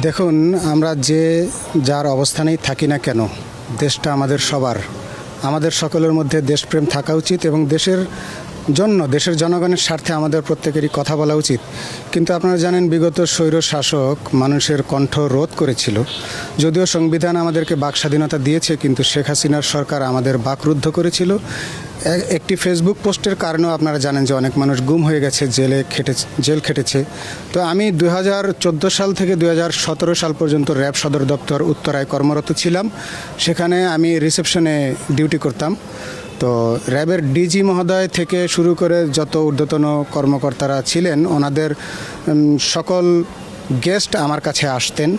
দেখুন, আমরা যে যার অবস্থানেই থাকি না কেন, দেশটা আমাদের সবার। আমাদের সকলের মধ্যে দেশপ্রেম থাকা উচিত এবং দেশের জন্য, দেশের জনগণের স্বার্থে আমাদের প্রত্যেকেরই কথা বলা উচিত। কিন্তু আপনারা জানেন, বিগত স্বৈর শাসক মানুষের কণ্ঠ রোধ করেছিল। যদিও সংবিধান আমাদেরকে বাক স্বাধীনতা দিয়েছে, কিন্তু শেখ হাসিনার সরকার আমাদের বাকরুদ্ধ করেছিল। একটি ফেসবুক পোস্টের কারণেও আপনারা জানেন যে অনেক মানুষ গুম হয়ে গেছে, জেলে খেটে জেল খেটেছে। তো আমি দু হাজার চোদ্দ সাল থেকে দু হাজার সতেরো সাল পর্যন্ত র্যাব সদর দপ্তর উত্তরায় কর্মরত ছিলাম। সেখানে আমি রিসেপশনে ডিউটি করতাম। তো র্যাবের ডিজি মহোদয় থেকে শুরু করে যত ঊর্ধ্বতন কর্মকর্তারা ছিলেন, ওনাদের সকল গেস্ট আমার কাছে আসতেন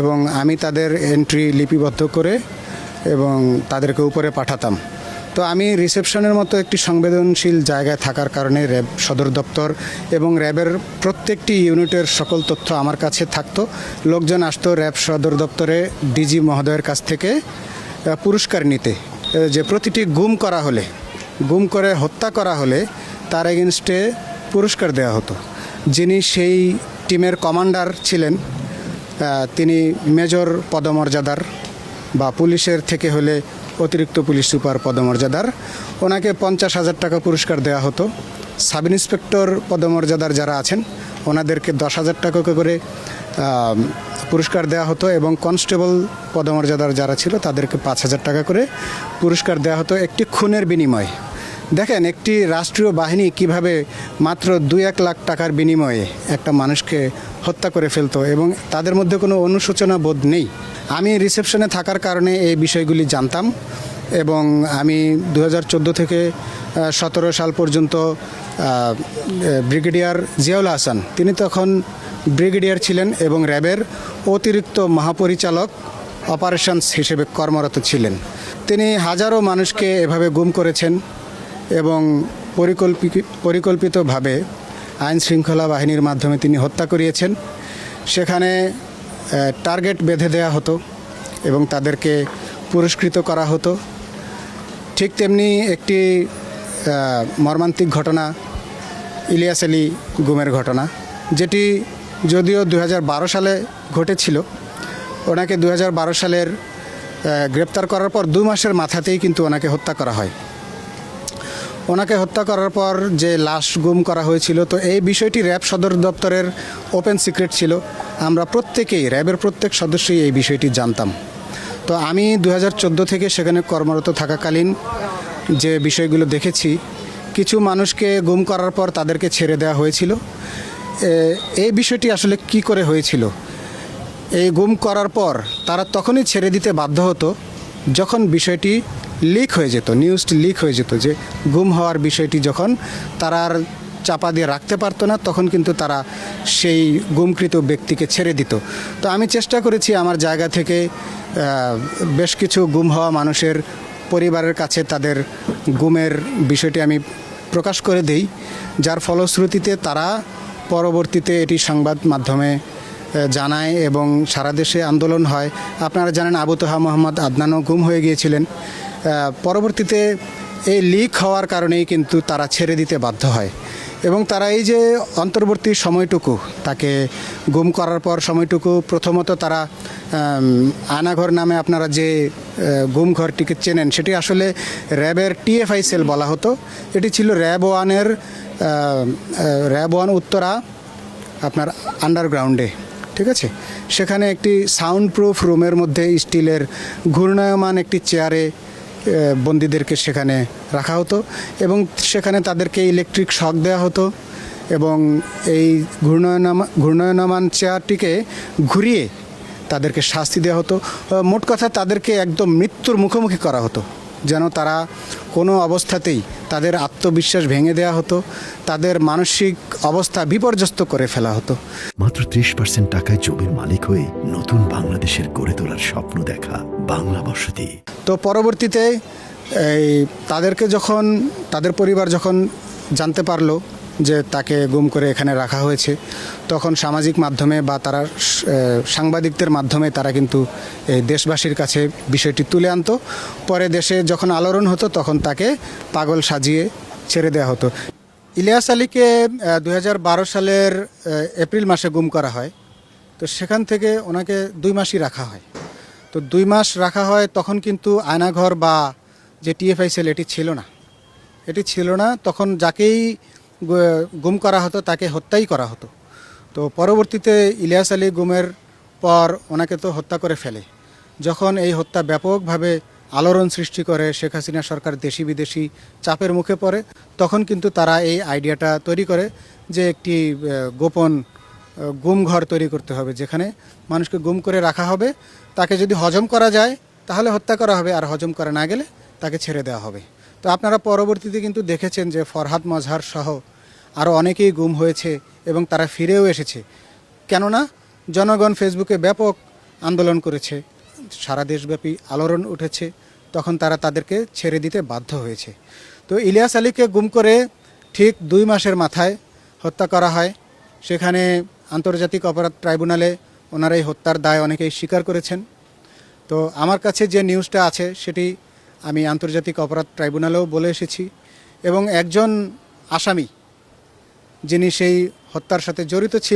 এবং আমি তাদের এন্ট্রি লিপিবদ্ধ করে এবং তাদেরকে উপরে পাঠাতাম। তো আমি রিসেপশনের মতো একটি সংবেদনশীল জায়গায় থাকার কারণে র্যাব, সদর দপ্তর এবং র্যাবের প্রত্যেকটি ইউনিটের সকল তথ্য আমার কাছে থাকতো। লোকজন আসতো র্যাব, সদর দপ্তরে ডিজি মহোদয়ের কাছ থেকে পুরস্কার নিতে। যে প্রতিটি গুম করা হলে, গুম করে হত্যা করা হলে তার এগেনস্টে পুরস্কার দেওয়া হতো। যিনি সেই টিমের কমান্ডার ছিলেন তিনি মেজর পদমর্যাদার বা পুলিশের থেকে হলে অতিরিক্ত পুলিশ সুপার পদমর্যাদার। ওনাকে পঞ্চাশ হাজার টাকা পুরস্কার দেওয়া হতো। সাব ইন্সপেক্টর পদমর্যাদার যারা আছেন, ওনাদেরকে দশ হাজার টাকা করে পুরস্কার দেওয়া হতো এবং কনস্টেবল পদমর্যাদার যারা ছিল, তাদেরকে পাঁচ হাজার টাকা করে পুরস্কার দেওয়া হতো একটি খুনের বিনিময়ে। দেখেন, একটি রাষ্ট্রীয় বাহিনী কীভাবে মাত্র দুই এক লাখ টাকার বিনিময়ে একটা মানুষকে হত্যা করে ফেলতো এবং তাদের মধ্যে কোনো অনুশোচনা বোধ নেই। আমি রিসেপশনে থাকার কারণে এই বিষয়গুলি জানতাম এবং আমি দু হাজার চোদ্দ থেকে সতেরো সাল পর্যন্ত ব্রিগেডিয়ার জিয়াউল হাসান, তিনি তখন ব্রিগেডিয়ার ছিলেন এবং র্যাবের অতিরিক্ত মহাপরিচালক অপারেশনস হিসেবে কর্মরত ছিলেন। তিনি হাজারো মানুষকে এভাবে গুম করেছেন। এবং পরিকল্পিত পরিকল্পিতভাবে আইন শৃঙ্খলা বাহিনীর মাধ্যমে তিনি হত্যা করিয়েছেন। সেখানে টার্গেট বেঁধে দেওয়া হতো এবং তাদেরকে পুরস্কৃত করা হতো। ঠিক তেমনি একটি মর্মান্তিক ঘটনা, ইলিয়াস আলী গুমের ঘটনা, যেটি যদিও দু হাজার বারো সালে ঘটেছিল, ওনাকে দু হাজার বারো সালের গ্রেপ্তার করার পর দু মাসের মাথাতেই কিন্তু ওনাকে হত্যা করা হয়। ওনাকে হত্যা করার পর যে লাশ গুম করা হয়েছিল, তো এই বিষয়টি র্যাব সদর দপ্তরের ওপেন সিক্রেট ছিল। আমরা প্রত্যেকেই, র্যাবের প্রত্যেক সদস্যই এই বিষয়টি জানতাম। তো আমি দু হাজার চোদ্দ থেকে সেখানে কর্মরত থাকাকালীন যে বিষয়গুলো দেখেছি, কিছু মানুষকে গুম করার পর তাদেরকে ছেড়ে দেওয়া হয়েছিল। এই বিষয়টি আসলে কি করে হয়েছিল? এই গুম করার পর তারা তখনই ছেড়ে দিতে বাধ্য হতো যখন বিষয়টি লিক হয়ে যেত নিউজটি লিক হয়ে যেত যে গুম হওয়ার বিষয়টি যখন তারা আর চাপা দিয়ে রাখতে পারতো না, তখন কিন্তু তারা সেই গুমকৃত ব্যক্তিকে ছেড়ে দিত। তো আমি চেষ্টা করেছি আমার জায়গা থেকে বেশ কিছু গুম হওয়া মানুষের পরিবারের কাছে তাদের গুমের বিষয়টি আমি প্রকাশ করে দেই। যার ফলশ্রুতিতে তারা পরবর্তীতে এটি সংবাদ মাধ্যমে জানায় এবং সারা দেশে আন্দোলন হয়। আপনারা জানেন আবু তোহা মোহাম্মদ আদনানও গুম হয়ে গিয়েছিলেন। পরবর্তীতে এই লিক হওয়ার কারণেই কিন্তু তারা ছেড়ে দিতে বাধ্য হয়। এবং তারা এই যে অন্তর্বর্তী সময়টুকু, তাকে গুম করার পর সময়টুকু, প্রথমত তারা আনাঘর নামে আপনারা যে গুম ঘরটিকে চেনেন, সেটি আসলে র্যাবের টিএফআই সেল বলা হতো। এটি ছিল র্যাব ওয়ানের র্যাব ওয়ান উত্তরা, আপনার আন্ডারগ্রাউন্ডে। ঠিক আছে? সেখানে একটি সাউন্ড প্রুফ রুমের মধ্যে স্টিলের ঘূর্ণায়মান একটি চেয়ারে বন্দীদেরকে সেখানে রাখা হতো এবং সেখানে তাদেরকে ইলেকট্রিক শক দেওয়া হতো এবং এই ঘূর্ণায়নামা, ঘূর্ণায়নমান চেয়ারটিকে ঘুরিয়ে তাদেরকে শাস্তি দেওয়া হতো। মোট কথা তাদেরকে একদম মৃত্যুর মুখোমুখি করা হতো। যেন তারা কোনো অবস্থাতেই তাদের আত্মবিশ্বাস ভেঙে দেয়া হতো তাদের মানসিক অবস্থা বিপর্যস্ত করে ফেলা হতো। মাত্র ত্রিশ পার্সেন্ট টাকায় জমির মালিক হয়ে নতুন বাংলাদেশের গড়ে তোলার স্বপ্ন দেখা বাংলা বসতি। তো পরবর্তীতে এই তাদেরকে যখন তাদের পরিবার যখন জানতে পারল যে তাকে গুম করে এখানে রাখা হয়েছে। তখন সামাজিক মাধ্যমে বা তারা সাংবাদিকদের মাধ্যমে তারা কিন্তু এই দেশবাসীর কাছে বিষয়টি তুলে আনতো। পরে দেশে যখন আলোড়ন হতো, তখন তাকে পাগল সাজিয়ে ছেড়ে দেওয়া হতো। ইলিয়াস আলীকে দু হাজার বারো সালের এপ্রিল মাসে গুম করা হয়। তো সেখান থেকে ওনাকে দুই মাসই রাখা হয়। তো দুই মাস রাখা হয়, তখন কিন্তু আয়নাঘর বা যে টিএফআই সেল এটি ছিল না। এটি ছিল না। তখন যাকেই গুম করা হতো, তাকে হত্যাই করা হতো। তো পরবর্তীতে ইলিয়াস আলী গুমের পর ওনাকে তো হত্যা করে ফেলে। যখন এই হত্যা ব্যাপকভাবে আলোড়ন সৃষ্টি করে, শেখ হাসিনা সরকার দেশি বিদেশি চাপের মুখে পড়ে, তখন কিন্তু তারা এই আইডিয়াটা তৈরি করে যে একটি গোপন গুম ঘর তৈরি করতে হবে, যেখানে মানুষকে গুম করে রাখা হবে। তাকে যদি হজম করা যায়, তাহলে হত্যা করা হবে, আর হজম করা না গেলে তাকে ছেড়ে দেওয়া হবে। তো আপনারা পরবর্তীতে কিন্তু দেখেছেন যে ফরহাদ মজহার সহ আরও অনেকেই গুম হয়েছে এবং তারা ফিরেও এসেছে। কেননা জনগণ ফেসবুকে ব্যাপক আন্দোলন করেছে। সারা দেশব্যাপী আলোড়ন উঠেছে। তখন তারা তাদেরকে ছেড়ে দিতে বাধ্য হয়েছে। তো ইলিয়াস আলীকে গুম করে ঠিক দুই মাসের মাথায় হত্যা করা হয়। সেখানে আন্তর্জাতিক অপরাধ ট্রাইব্যুনালে ওনারা এই হত্যার দায় অনেকেই স্বীকার করেছেন। তো আমার কাছে যে নিউজটা আছে সেটি আমি আন্তর্জাতিক অপরাধ ট্রাইব্যুনালেও বলে এসেছি এবং একজন আসামি যিনি সেই হত্যার সাথে জড়িত ছিলেন